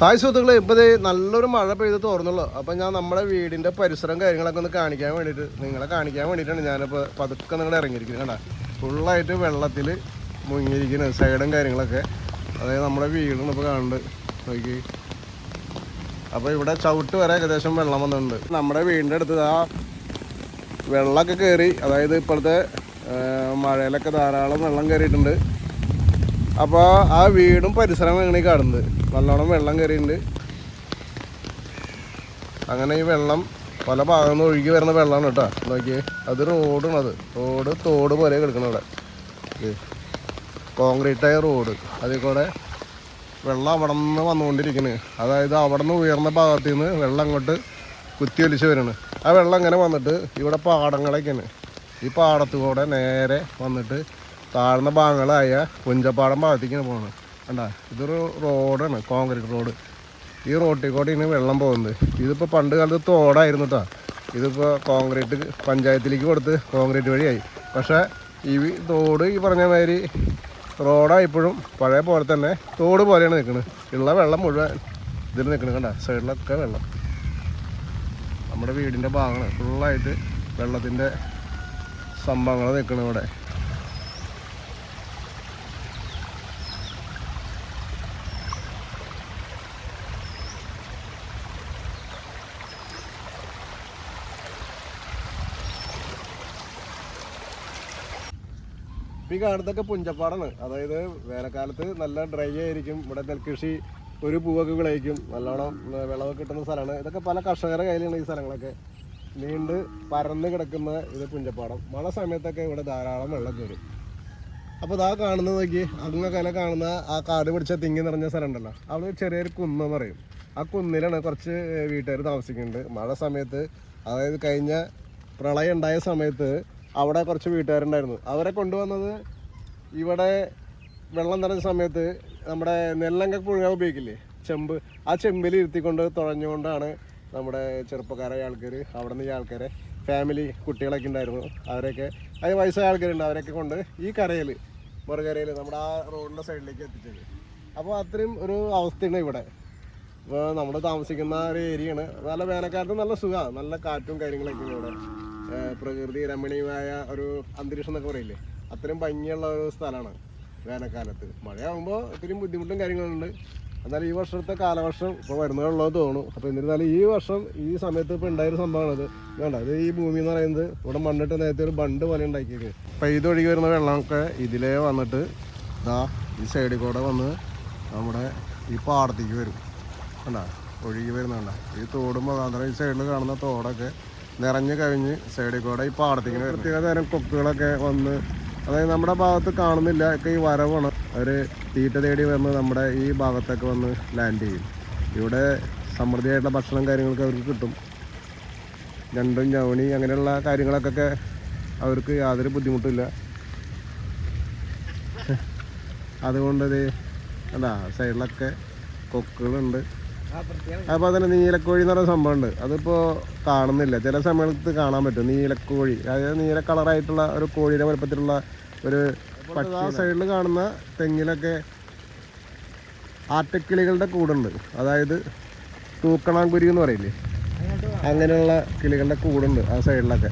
Hi സുഹൃത്തുക്കളെ ഇപ്പോൾ നല്ലൊരു മഴ പെയ്ത് തോർന്നുള്ളൂ. അപ്പം ഞാൻ നമ്മുടെ വീടിന്റെ പരിസരം കാര്യങ്ങളൊക്കെ ഒന്ന് കാണിക്കാൻ വേണ്ടിയിട്ട് നിങ്ങളെ കാണിക്കാൻ വേണ്ടിയിട്ടാണ് ഞാനിപ്പോൾ പതുക്കെ നിങ്ങളെ ഇറങ്ങിയിരിക്കുന്നത് കണ്ടാ. ഫുള്ളായിട്ട് വെള്ളത്തിൽ മുങ്ങിയിരിക്കുന്നത് സൈഡും കാര്യങ്ങളൊക്കെ. അതായത് നമ്മുടെ വീടാണ് ഇപ്പോൾ കാണുന്നത് നോക്കി. അപ്പോൾ ഇവിടെ ചവിട്ട് വരെ ഏകദേശം വെള്ളം വന്നിട്ടുണ്ട്. നമ്മുടെ വീടിന്റെ അടുത്ത് ആ വെള്ളമൊക്കെ കയറി അതായത് ഇപ്പോഴത്തെ മഴയിലൊക്കെ ധാരാളം വെള്ളം കയറിയിട്ടുണ്ട് അപ്പോൾ ആ വീടും പരിസരവും എങ്ങനെ കാണുന്നത്? നല്ലോണം വെള്ളം കയറിയിട്ടുണ്ട് അങ്ങനെ ഈ വെള്ളം പല ഭാഗത്തു നിന്ന് ഒഴുകി വരുന്ന വെള്ളമാണ് കേട്ടോ. നോക്കിയേ അത് റോഡാണ് അത്. റോഡ് തോട് പോലെ കിടക്കണം ഇവിടെ കോൺക്രീറ്റ് ആയ റോഡ്. അതിൽ കൂടെ വെള്ളം അവിടെ നിന്ന് വന്നുകൊണ്ടിരിക്കുന്നത് അതായത് അവിടെ നിന്ന് ഉയർന്ന ഭാഗത്ത് നിന്ന് വെള്ളം അങ്ങോട്ട് കുത്തിയൊലിച്ച് വരുന്നത് ആ വെള്ളം അങ്ങനെ വന്നിട്ട് ഇവിടെ പാടങ്ങളൊക്കെയാണ്. ഈ പാടത്തു കൂടെ നേരെ വന്നിട്ട് താഴ്ന്ന ഭാഗങ്ങളായ പുഞ്ചപ്പാടം ഭാഗത്തേക്കാണ് പോകുന്നത്. കണ്ട ഇതൊരു റോഡാണ് കോൺക്രീറ്റ് റോഡ്. ഈ റോട്ടിൽ കൂടെയാണ് വെള്ളം പോകുന്നത്. ഇതിപ്പോൾ പണ്ട് കാലത്ത് തോടായിരുന്നു കേട്ടോ ഇതിപ്പോൾ കോൺക്രീറ്റ് പഞ്ചായത്തിലേക്ക് കൊടുത്ത് കോൺക്രീറ്റ് വഴിയായി. പക്ഷേ ഈ തോട് ഈ പറഞ്ഞ മാതിരി റോഡായിപ്പോഴും പഴയ പോലെ തന്നെ തോട് പോലെയാണ് നിൽക്കുന്നത്. ഉള്ള വെള്ളം മുഴുവൻ ഇതിൽ നിൽക്കുന്നത് കണ്ട സൈഡിലൊക്കെ വെള്ളം. നമ്മുടെ വീടിന്റെ ഭാഗമാണ് ഫുള്ളായിട്ട് വെള്ളത്തിന്റെ സംഭവങ്ങൾ നിൽക്കണം ഇവിടെ. ഈ കാണുന്നതൊക്കെ പുഞ്ചപ്പാടാണ്. അതായത് വേനൽക്കാലത്ത് നല്ല ഡ്രൈ ആയിരിക്കും. ഇവിടെ നെൽകൃഷി ഒരു പൂവൊക്കെ വിളയിക്കും. നല്ലോണം വിളവ് വിളവൊക്കെ കിട്ടുന്ന സ്ഥലമാണ്. ഇതൊക്കെ പല കർഷകരുടെ കയ്യിലാണ് ഈ സ്ഥലങ്ങളൊക്കെ നീണ്ട് പരന്ന് കിടക്കുന്ന ഇത് പുഞ്ചപ്പാടം. മഴ സമയത്തൊക്കെ ഇവിടെ ധാരാളം വെള്ളം കയറും. അപ്പോൾ ഇതാ കാണുന്നത് നോക്കി അങ്ങക്കല കാണുന്ന ആ കാട് പിടിച്ച തിങ്ങി നിറഞ്ഞ സ്ഥലം ഉണ്ടല്ലോ അവിടെ ചെറിയൊരു കുന്ന് എന്ന് പറയും. ആ കുന്നിലാണ് കുറച്ച് വീട്ടുകാർ താമസിക്കുന്നുണ്ട്. മഴ സമയത്ത് അതായത് കഴിഞ്ഞ പ്രളയം ഉണ്ടായ സമയത്ത് അവിടെ കുറച്ച് വീട്ടുകാരുണ്ടായിരുന്നു. അവരെ കൊണ്ടുവന്നത് ഇവിടെ വെള്ളം നിറഞ്ഞ സമയത്ത് നമ്മുടെ നെല്ലങ്ക പുഴുങ്ങാൻ ഉപയോഗിക്കില്ലേ? ചെമ്പ്. ആ ചെമ്പിൽ ഇരുത്തിക്കൊണ്ട് തുഴഞ്ഞുകൊണ്ടാണ് നമ്മുടെ ചെറുപ്പക്കാരായ ആൾക്കാർ അവിടെ നിന്ന് ആൾക്കാരെ ഫാമിലി കുട്ടികളൊക്കെ ഉണ്ടായിരുന്നു. അവരൊക്കെ അതിന് വയസ്സായ ആൾക്കാരുണ്ട്. അവരൊക്കെ കൊണ്ട് ഈ കരയിൽ മറുകരയിൽ നമ്മുടെ ആ റോഡിന്റെ സൈഡിലേക്ക് എത്തിച്ചത്. അപ്പോൾ അത്രയും ഒരു അവസ്ഥയാണ് ഇവിടെ. ഇപ്പോൾ നമ്മൾ താമസിക്കുന്ന ഒരു ഏരിയയാണ്. നല്ല വേനൽക്കാലത്ത് നല്ല സുഖമാണ് നല്ല കാറ്റും കാര്യങ്ങളൊക്കെ ഇവിടെ. പ്രകൃതി രമണീയമായ ഒരു അന്തരീക്ഷം എന്നൊക്കെ പറയില്ലേ? അത്രയും ഭംഗിയുള്ള ഒരു സ്ഥലമാണ് വേനൽക്കാലത്ത്. മഴയാകുമ്പോൾ ഇത്തിരി ബുദ്ധിമുട്ടും കാര്യങ്ങളുണ്ട്. എന്നാൽ ഈ വർഷത്തെ കാലവർഷം ഇപ്പോൾ വരുന്നതുള്ളത് തോന്നുന്നു. അപ്പോൾ എന്നിരുന്നാലും ഈ വർഷം ഈ സമയത്ത് ഇപ്പോൾ ഉണ്ടായൊരു സംഭവമാണ് ഇത് വേണ്ട അത് ഈ ഭൂമി എന്ന് പറയുന്നത് ഇവിടെ മണ്ണിട്ട് നേരത്തെ ഒരു ബണ്ട് പോലെ ഉണ്ടാക്കിയത്. പെയ്തൊഴുകി വരുന്ന വെള്ളമൊക്കെ ഇതിലേ വന്നിട്ട് ഇതാ ഈ സൈഡിൽ കൂടെ വന്ന് നമ്മുടെ ഈ പാടത്തേക്ക് വരും. കണ്ട? ഒഴുകി വരുന്നുണ്ട. ഈ തോടുമ്പോൾ മുഖാന്തരം ഈ സൈഡിൽ കാണുന്ന തോടൊക്കെ നിറഞ്ഞു കവിഞ്ഞ് സൈഡിൽ കൂടെ ഈ പാടത്തേക്ക് പ്രത്യേക തരം കൊക്കുകളൊക്കെ വന്ന് അതായത് നമ്മുടെ ഭാഗത്ത് കാണുന്നില്ല ഒക്കെ ഈ വരവാണ്. അവർ തീറ്റ തേടി വന്ന് നമ്മുടെ ഈ ഭാഗത്തൊക്കെ വന്ന് ലാൻഡ് ചെയ്യും. ഇവിടെ സമൃദ്ധിയായിട്ടുള്ള ഭക്ഷണം കാര്യങ്ങളൊക്കെ അവർക്ക് കിട്ടും. ഞണ്ടും ഞവണി അങ്ങനെയുള്ള കാര്യങ്ങളൊക്കെ അവർക്ക് യാതൊരു ബുദ്ധിമുട്ടില്ല അതുകൊണ്ടത് അല്ല സൈഡിലൊക്കെ കൊക്കുകളുണ്ട്. അപ്പോൾ അതിന് നീലക്കോഴി എന്ന് പറയുന്ന സംഭവമുണ്ട്. അതിപ്പോൾ കാണുന്നില്ല. ചില സമയത്ത് കാണാൻ പറ്റും. നീലക്കോഴി. അതായത് നീല കളറായിട്ടുള്ള ഒരു കോഴിയുടെ വലുപ്പത്തിലുള്ള ഒരു ആ സൈഡിൽ കാണുന്ന തെങ്ങിലൊക്കെ ആറ്റക്കിളികളുടെ കൂടുണ്ട്. അതായത് തൂക്കണാങ്കുരി എന്ന് പറയില്ലേ? അങ്ങനെയുള്ള കിളികളുടെ കൂടുണ്ട് ആ സൈഡിലൊക്കെ.